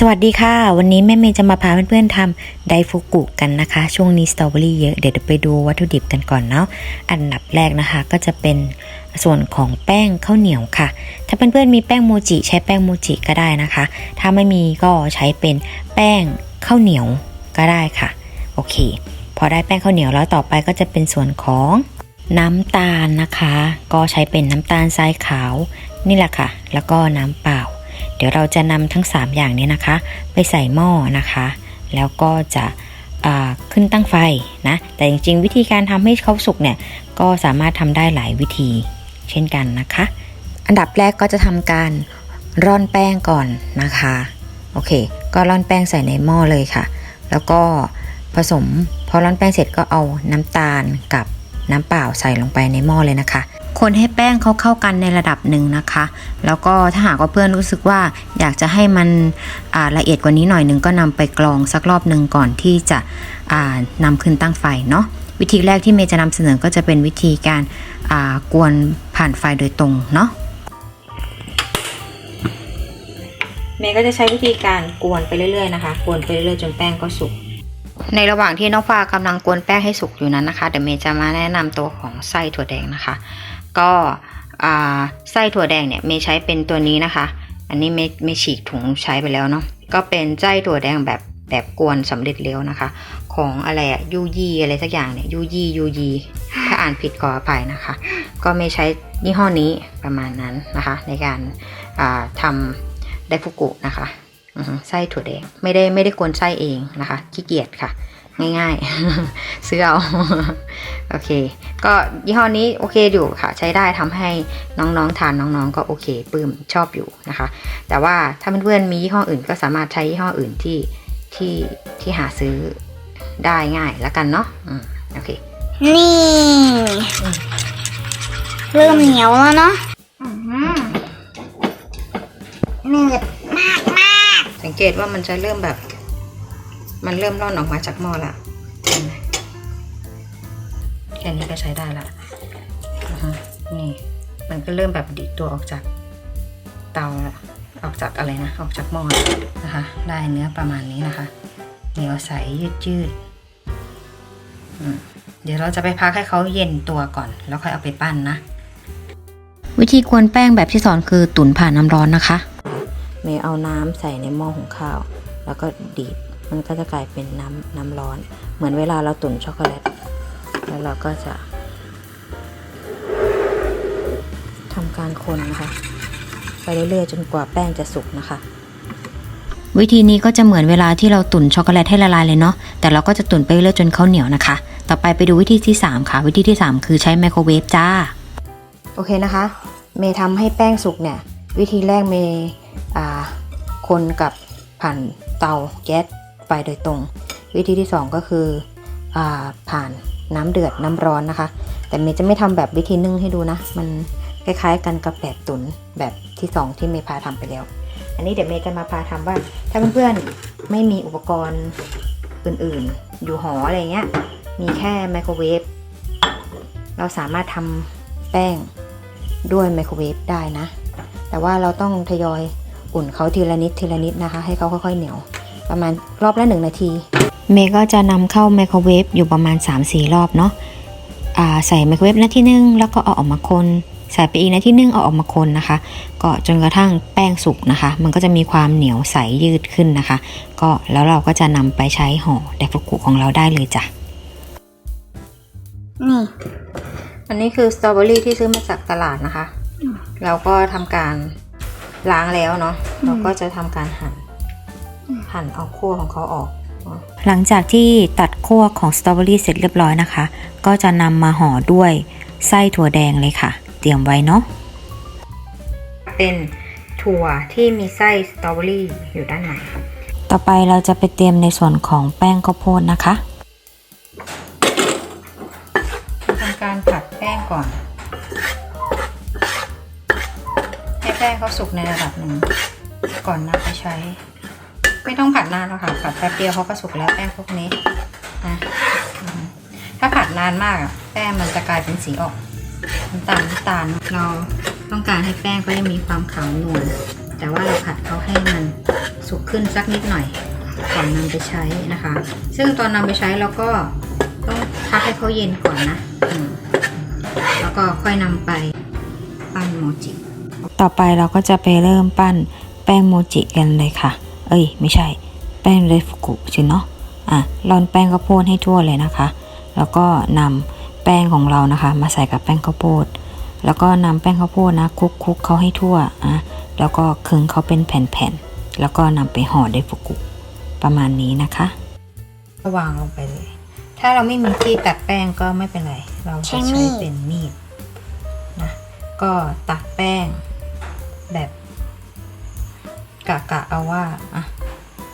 สวัสดีค่ะ วันนี้แม่เมย์จะมาพาเพื่อนๆทำไดฟุกุกันนะคะ ช่วงนี้สตรอเบอรี่เยอะเดี๋ยวไปดูวัตถุดิบกันก่อนเนาะอันดับแรกนะคะ ก็จะเป็นส่วนของแป้งข้าวเหนียวค่ะ ถ้าเพื่อนๆมีแป้งโมจิใช้แป้งโมจิก็ได้นะคะ ถ้าไม่มีก็ใช้เป็นแป้งข้าวเหนียวก็ได้ค่ะ โอเค พอได้แป้งข้าวเหนียวแล้วต่อไปก็จะเป็นส่วนของน้ำตาลนะคะ ก็ใช้เป็นน้ำตาลทรายขาวนี่แหละค่ะ แล้วก็น้ำเปล่า เดี๋ยวเราจะนำทั้ง 3 อย่างนี้นะคะ ไปใส่หม้อนะคะ แล้วก็จะขึ้นตั้งไฟนะ แต่จริงๆ วิธีการทำให้เขาสุกเนี่ย ก็สามารถทำได้หลายวิธี เช่นกันนะคะ อันดับแรกก็จะทำการร่อนแป้งก่อนนะคะ โอเค ก็ร่อนแป้งใส่ในหม้อเลยค่ะ แล้วก็ผสม พอร่อนแป้งเสร็จก็เอาน้ำตาลกับน้ำเปล่าใส่ลงไปในหม้อเลยนะคะ คนให้แป้งเขาเข้ากันในระดับหนึ่งนะคะ แล้วก็ถ้าหากว่าเพื่อนรู้สึกว่าอยากจะให้มันอ่าละเอียดกว่านี้หน่อยหนึ่งก็นำไปกรองสักรอบหนึ่งก่อนที่จะอ่านำขึ้นตั้งไฟเนาะวิธีแรกที่เมย์จะนำเสนอก็จะเป็นวิธีการอ่ากวนผ่านไฟโดยตรงเนาะเมย์ก็จะใช้วิธีการกวนไปเรื่อยๆนะคะ กวนไปเรื่อยๆจนแป้งก็สุกในระหว่างที่น้องฟ้ากำลังกวนแป้งให้สุกอยู่นั้นนะคะ เดี๋ยวเมย์จะมาแนะนำตัวของไส้ถั่วแดงนะคะ ก็ไส้ถั่วแดงเนี่ยเมย์ใช้เป็นตัวนี้นะคะ อันนี้เมย์เมย์ฉีกถุงใช้ไปแล้วเนาะก็เป็นไส้ถั่วแดงแบบแบบกวนสำเร็จแล้วนะคะ ของอะไรอะยูยี่อะไรสักอย่างเนี่ยยูยี่ยูยีถ้าอ่านผิดขออภัยนะคะ ก็เมย์ใช้ยี่ห้อนี้ประมาณนั้นนะคะ ในการอ่าทำไดฟุกุนะคะไส้ถั่วแดงไม่ได้ไม่ได้กวนไส้เองนะคะขี้เกียจค่ะ ง่ายๆ ซื้อเอา โอเค ก็ยี่ห้อนี้โอเคอยู่ค่ะ ใช้ได้ทำให้น้องๆทานน้องๆ ก็โอเคปลื้มชอบอยู่นะคะ แต่ว่าถ้าเพื่อนๆมียี่ห้ออื่นก็สามารถใช้ยี่ห้ออื่นที่ที่ที่หาซื้อได้ง่ายแล้วกันเนาะอืมโอเค นี่ เริ่มเหนียวแล้วเนาะอื้อหือหนืดมากมากสังเกตว่ามันจะเริ่มแบบ มันเริ่มร่อนออกมาจากหม้อละเห็นไหมแค่นี้ก็ใช้ได้ละอ่าฮะนี่มันก็เริ่มแบบดีดตัวออกจากเตาละออกจากอะไรนะออกจากหม้อละนะคะ ได้เนื้อประมาณนี้นะคะ เหนียวใสยืดยืดๆอืมเดี๋ยวเราจะไปพักให้เขาเย็นตัวก่อน แล้วค่อยเอาไปปั้นนะ วิธีกวนแป้งแบบที่สอนคือตุ๋นผ่านน้ำร้อนนะคะ เมย์เอาน้ำใส่ในหม้อหุงข้าว แล้วก็ดีด มันก็จะกลายเป็นน้ำน้ำร้อน เหมือนเวลาเราตุ๋นช็อกโกแลต แล้วเราก็จะทำการคนนะคะ ไปเรื่อยๆจนกว่าแป้งจะสุกนะคะ วิธีนี้ก็จะเหมือนเวลาที่เราตุ๋นช็อกโกแลตให้ละลายเลยเนาะ แต่เราก็จะตุ๋นไปเรื่อยๆจนเขาเหนียวนะคะ ต่อไปไปดูวิธีที่ 3 ค่ะ วิธีที่ 3 คือใช้ไมโครเวฟจ้า โอเคนะคะ เมย์ทำให้แป้งสุกเนี่ย วิธีแรกเมย์อ่าคนกับผ่านเตาแก๊ส ไฟโดยตรง วิธีที่ 2 ก็คืออผ่านน้ำเดือดน้ำร้อนนะคะ แต่เมย์จะไม่ทำแบบวิธีนึ่งให้ดูนะ มันคล้ายๆ กันกับแบบตุนแบบที่ 2 ที่เมย์พาทำไปแล้ว อันนี้เดี๋ยวเมย์จะมาพาทำว่า ถ้าเพื่อนๆไม่มีอุปกรณ์อื่นๆ อยู่หออะไรเงี้ย มีแค่ไมโครเวฟเราสามารถทำแป้งด้วยไมโครเวฟได้นะ แต่ว่าเราต้องทยอยอุ่นเขาทีละนิดทีละนิดนะคะ ให้เขาค่อยๆเหนียว ประมาณรอบละหนึ่งนาที เมย์ก็จะนำเข้าไมโครเวฟอยู่ประมาณ 3-4 รอบเนาะอ่าใส่ไมโครเวฟนาทีหนึงแล้วก็เอาออกมาคนใส่ไปอีกนาทีหนึงเอาออกมาคนนะคะ ก็จนกระทั่งแป้งสุกนะคะ มันก็จะมีความเหนียวใสยืดขึ้นนะคะ ก็แล้วเราก็จะนำไปใช้ห่อไดฟุกุของเราได้เลยจ้ะนี่อันนี้คือสตรอเบอรี่ที่ซื้อมาจากตลาดนะคะ เราก็ทำการล้างแล้วเนาะเราก็จะทำการหั่น หั่นเอาขั้วของเขาออก หลังจากที่ตัดขั้วของสตรอเบอรี่เสร็จเรียบร้อยนะคะ ก็จะนำมาห่อด้วยไส้ถั่วแดงเลยค่ะ เตรียมไว้เนาะเป็นถั่วที่มีไส้สตรอเบอรี่อยู่ด้านในต่อไปเราจะไปเตรียมในส่วนของแป้งข้าวโพดนะคะทำการผัดแป้งก่อน ให้แป้งเขาสุกในระดับหนึ่งก่อนนำไปใช้ ไม่ต้องผัดนานหรอกค่ะผัดแป๊บเดียวเขาก็สุกแล้วแป้งพวกนี้นะถ้าผัดนานมากอะแป้งมันจะกลายเป็นสีออกน้ำตาลน้ำตาลเราต้องการให้แป้งก็ยังมีความขาวนวลแต่ว่าเราผัดเขาให้มันสุกขึ้นสักนิดหน่อยก่อนนำไปใช้นะคะ ซึ่งตอนนำไปใช้เราก็ต้องพักให้เขาเย็นก่อนนะแล้วก็ค่อยนำไปปั้นโมจิ ต่อไปเราก็จะไปเริ่มปั้นแป้งโมจิกันเลยค่ะ เอ้ย ไม่ใช่ แป้งเรฟุกุสิเนาะอะร่อนแป้งข้าวโพดให้ทั่วเลยนะคะ แล้วก็นำแป้งของเรานะคะ มาใส่กับแป้งข้าวโพดแล้วก็นำแป้งข้าวโพดนะคลุกคลุกเขาให้ทั่วอะแล้วก็คึงเขาเป็นแผ่นๆแล้วก็นำไปห่อไดฟุกุประมาณนี้นะคะวางลงไปเลย ถ้าเราไม่มีที่ตัดแป้งก็ไม่เป็นไร เราใช้เป็นมีดนะก็ตัดแป้งแบบ กะกะเอาว่าอะ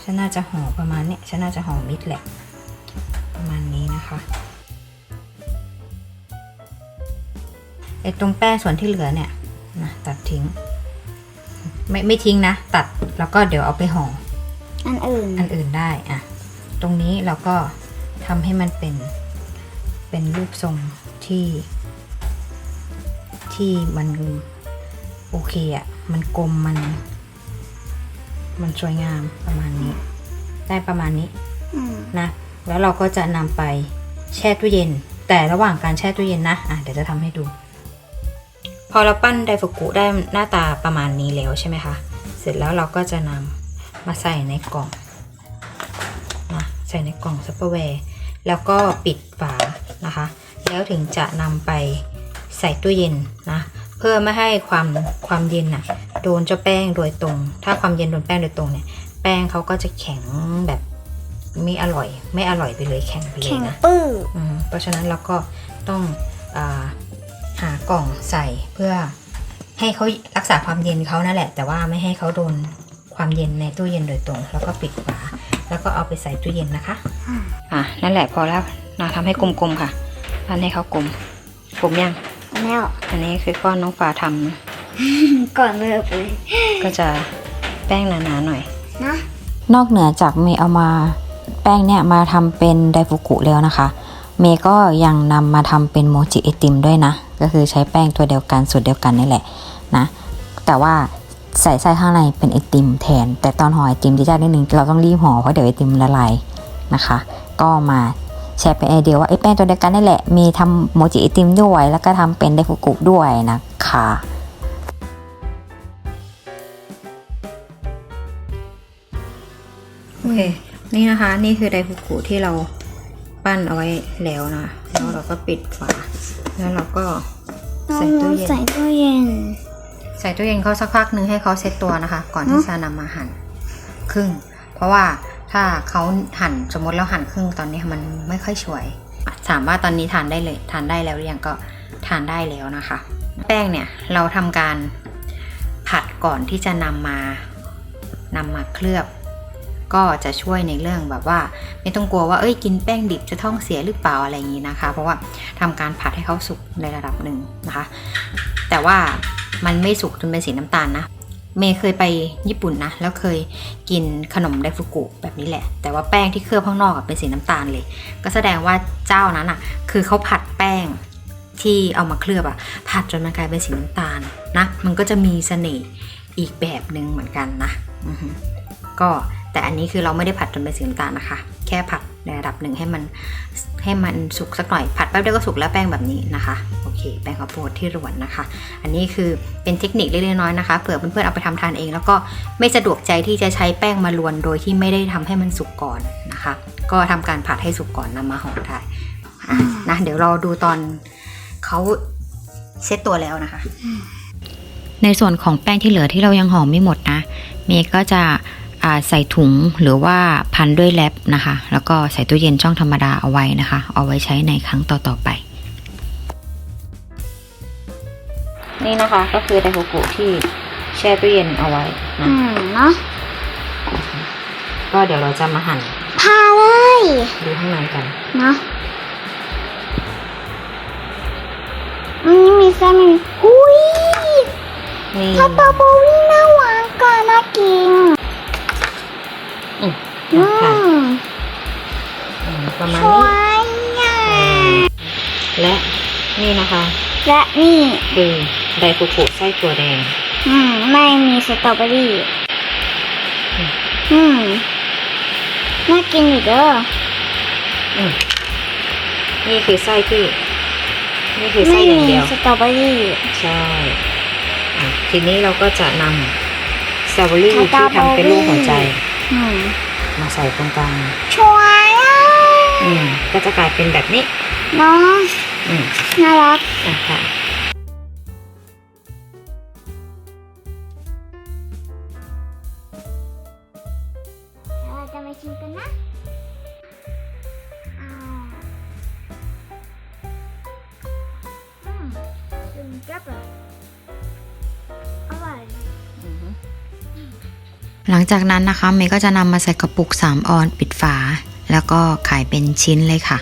ฉันน่าจะห่อประมาณเนี้ยฉันน่าจะห่อมิดแหละ ประมาณนี้นะคะไอ้ตรงแป้งส่วนที่เหลือเนี่ยนะตัดทิ้ง ไม่ไม่ทิ้งนะ ตัดแล้วก็เดี๋ยวเอาไปห่ออันอื่นอันอื่นได้อะตรงนี้เราก็ทำให้มันเป็นเป็นรูปทรงที่ ที่มันโอเคอะมันกลมมัน มันสวยงามประมาณนี้ ได้ประมาณนี้อืมนะ แล้วเราก็จะนำไปแช่ตู้เย็น แต่ระหว่างการแช่ตู้เย็นนะอะเดี๋ยวจะทำให้ดู พอเราปั้นไดฟุกุได้หน้าตาประมาณนี้แล้วใช่ไหมคะ เสร็จแล้วเราก็จะนำมาใส่ในกล่องนะใส่ในกล่องซัพเปอร์แวร์แล้วก็ปิดฝานะคะ แล้วถึงจะนำไปใส่ตู้เย็นนะ เพื่อไม่ให้ความความเย็นน่ะ โดนเจ้าแป้งโดยตรง ถ้าความเย็นโดนแป้งโดยตรงเนี่ย แป้งเขาก็จะแข็งแบบไม่อร่อย ไม่อร่อยไปเลยแข็งไปเลแข็ยงนะปื้ออืมเพราะฉะนั้นเราก็ต้องอาหากล่องใส่เพื่อให้เขารักษาความเย็นเขานั่นแหละ แต่ว่าไม่ให้เขาโดนความเย็นในตู้เย็นโดยตรง แล้วก็ปิดฝาแล้วก็เอาไปใส่ตู้เย็นนะคะ อะนั่นแหละพอแล้วนะทำให้กลมๆค่ะพันให้เขากลมกลมยัง แล้วอันนี้คือก้อนน้องฟ้าทำนะ ก่อนเลิกเลยก็จะแป้งหนาๆหน่อย นะนอกเหนือจากเมย์เอามาแป้งเนี่ยมาทำเป็นไดฟุกุแล้วนะคะ เมย์ก็ยังนำมาทำเป็นโมจิไอติมด้วยนะ ก็คือใช้แป้งตัวเดียวกันสูตรเดียวกันนี่แหละนะ แต่ว่าใส่ไส้ข้างในเป็นไอติมแทน แต่ตอนห่อไอติมที่ยากนิดนึงเราต้องรีบห่อเพราะเดี๋ยวไอติมละลายนะคะ ก็มาแชร์เป็นไอเดียว่าไอแป้งตัวเดียวกันนี่แหละ มีทำโมจิไอติมด้วย แล้วก็ทำเป็นไดฟุกุด้วยนะคะ เค นี่นะคะ นี่คือไดฟุกุที่เราปั้นเอาไว้แล้วนะแล้วเราก็ปิดฝา แล้วเราก็ใส่ตู้เย็น ใส่ตู้เย็น ใส่ตู้เย็นเขาสักพักนึงให้เขาเซ็ตตัวนะคะ ก่อนที่จะนำมาหั่นครึ่ง เพราะว่าถ้าเขาหั่นสมมติเราหั่นครึ่งตอนนี้มันไม่ค่อยสวยถามว่าตอนนี้ทานได้เลยทานได้แล้วหรือยังก็ทานได้แล้วนะคะ แป้งเนี่ยเราทำการผัดก่อนที่จะนำมานำมาเคลือบ ก็จะช่วยในเรื่องแบบว่า ไม่ต้องกลัวว่าเอ้ยกินแป้งดิบจะท้องเสียหรือเปล่าอะไรอย่างนี้นะคะ เพราะว่าทำการผัดให้เขาสุกในระดับหนึ่งนะคะ แต่ว่ามันไม่สุกจนเป็นสีน้ำตาลนะเมย์เคยไปญี่ปุ่นนะ แล้วเคยกินขนมไดฟุกุแบบนี้แหละ แต่ว่าแป้งที่เคลือบข้างนอกเป็นสีน้ำตาลเลย ก็แสดงว่าเจ้านั้นอะ คือเขาผัดแป้งที่เอามาเคลือบอะ ผัดจนมันกลายเป็นสีน้ำตาลนะ มันก็จะมีเสน่ห์อีกแบบหนึ่งเหมือนกันนะอ ก็แต่อันนี้คือเราไม่ได้ผัดจนเป็นสีน้ำตาลนะคะ แค่ผัดในระดับหนึ่งให้มันให้มันสุกสักหน่อย ผัดแป๊บเดียวก็สุกแล้วแป้งแบบนี้นะคะโอเคแป้งข้าวโพดที่รวนนะคะ อันนี้คือเป็นเทคนิคเล็กๆน้อยๆนะคะเผื่อเพื่อนๆเอาไปทำทานเอง แล้วก็ไม่สะดวกใจที่จะใช้แป้งมาลวนโดยที่ไม่ได้ทำให้มันสุกก่อนนะคะ ก็ทำการผัดให้สุกก่อนนำมาห่อได้อะนะเดี๋ยวเราดูตอนเขาเซตตัวแล้วนะคะ ในส่วนของแป้งที่เหลือที่เรายังห่อไม่หมดนะเมย์ก็จะอ่า ใส่ถุงหรือว่าพันด้วยแรปนะคะ แล้วก็ใส่ตู้เย็นช่องธรรมดาเอาไว้นะคะ เอาไว้ใช้ในครั้งต่อๆไป นี่นะคะก็คือไดโฮกุที่แช่ตู้เย็นเอาไว้นะอืมเนาะก็เดี๋ยวเราจะมาหั่นพาเลยดูข้างในกันเนาะอันนี้มีไส้ไหมหุยนี่ สตรอเบอรี่น่าหวานก่อนน่ากิน อืมอืค่ะมอืมประมาณสวนี้ยอะและนี่นะคะ และนี่ คือไดโฮกุไส้ตัวแดง อืม ไม่มีสตรอเบอรี่ อืม อืม น่ากินอยู่เด้อ อืมนี่คือไส้ที่ นี่คือไส้ไม่อย่างมีเดียว สตรอเบอรี่ใช่อะทีนี้เราก็จะนำสตรอเบอรี่สที่ตรอเบอรี่ทำเป็นรูปหัวใจ อืม มาใส่ตรงกลางช่วยอะอืมก็จะกลายเป็นแบบนี้เน้องอืมน่ารักอะค่ะเราจะมาชิมกันนะ หลังจากนั้นนะคะเมย์ก็จะนำมาใส่กระปุก 3 ออนปิดฝา แล้วก็ขายเป็นชิ้นเลยค่ะ